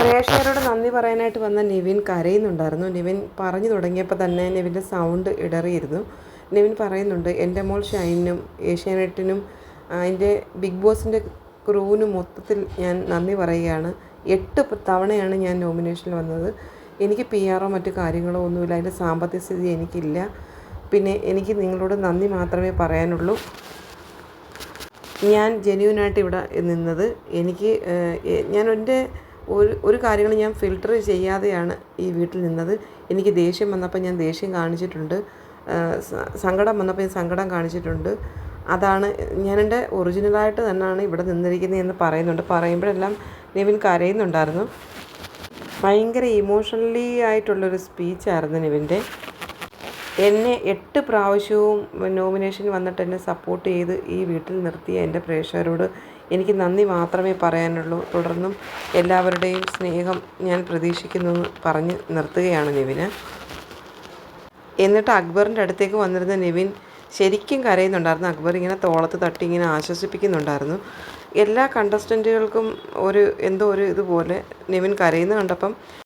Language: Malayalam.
പ്രേക്ഷകരോട് നന്ദി പറയാനായിട്ട് വന്ന നിവിൻ കരയുന്നുണ്ടായിരുന്നു. നിവിൻ പറഞ്ഞു തുടങ്ങിയപ്പോൾ തന്നെ നിവിന്റെ സൗണ്ട് ഇടറിയിരുന്നു. നിവിൻ പറയുന്നുണ്ട് എന്റെ മോൾ ഷൈനും ഏഷ്യാനെറ്റിനും അതിന്റെ ബിഗ് ബോസിന്റെ ക്രൂവിനും മൊത്തത്തിൽ ഞാൻ നന്ദി പറയുകയാണ്. എട്ട് തവണയാണ് ഞാൻ നോമിനേഷനിൽ വന്നത്. എനിക്ക് പി ആറോ മറ്റു കാര്യങ്ങളോ ഒന്നുമില്ല. അതിന്റെ സാമ്പത്തിക സ്ഥിതി എനിക്കില്ല. പിന്നെ എനിക്ക് നിങ്ങളോട് നന്ദി മാത്രമേ പറയാനുള്ളൂ. ഞാൻ ജെന്യൂനായിട്ട് ഇവിടെ നിന്നത്. എനിക്ക് ഞാൻ എന്റെ ഒരു ഒരു കാര്യങ്ങൾ ഞാൻ ഫിൽട്ടർ ചെയ്യാതെയാണ് ഈ വീട്ടിൽ നിന്നത്. എനിക്ക് ദേഷ്യം വന്നപ്പോൾ ഞാൻ ദേഷ്യം കാണിച്ചിട്ടുണ്ട്. സങ്കടം വന്നപ്പോൾ ഞാൻ സങ്കടം കാണിച്ചിട്ടുണ്ട്. അതാണ് ഞാൻ എന്റെ ഒറിജിനലായിട്ട് തന്നെയാണ് ഇവിടെ നിന്നിരിക്കുന്നത് എന്ന് പറയുന്നുണ്ട്. പറയുമ്പോഴെല്ലാം നിവിൻ കരയുന്നുണ്ടായിരുന്നു. ഭയങ്കര ഇമോഷണലി ആയിട്ടുള്ളൊരു സ്പീച്ചായിരുന്നു നിവിന്റെ. എന്നെ എട്ട് പ്രാവശ്യവും നോമിനേഷൻ വന്നിട്ട് എന്നെ സപ്പോർട്ട് ചെയ്ത് ഈ വീട്ടിൽ നിർത്തിയ എന്റെ പ്രേക്ഷകരോട് എനിക്ക് നന്ദി മാത്രമേ പറയാനുള്ളൂ. തുടർന്നും എല്ലാവരുടെയും സ്നേഹം ഞാൻ പ്രതീക്ഷിക്കുന്നു പറഞ്ഞ് നിർത്തുകയാണ് നിവിൻ എന്നിട്ട് അക്ബറിന്റെ അടുത്തേക്ക് വന്നിരുന്ന നിവിൻ ശരിക്കും കരയുന്നുണ്ടായിരുന്നു. അക്ബർ ഇങ്ങനെ തോളത്ത് തട്ടി ഇങ്ങനെ ആശ്വസിപ്പിക്കുന്നുണ്ടായിരുന്നു. എല്ലാ കണ്ടസ്റ്റന്റുകൾക്കും ഒരു എന്തോ ഒരു ഇതുപോലെ നിവിൻ കരയുന്ന കണ്ടപ്പം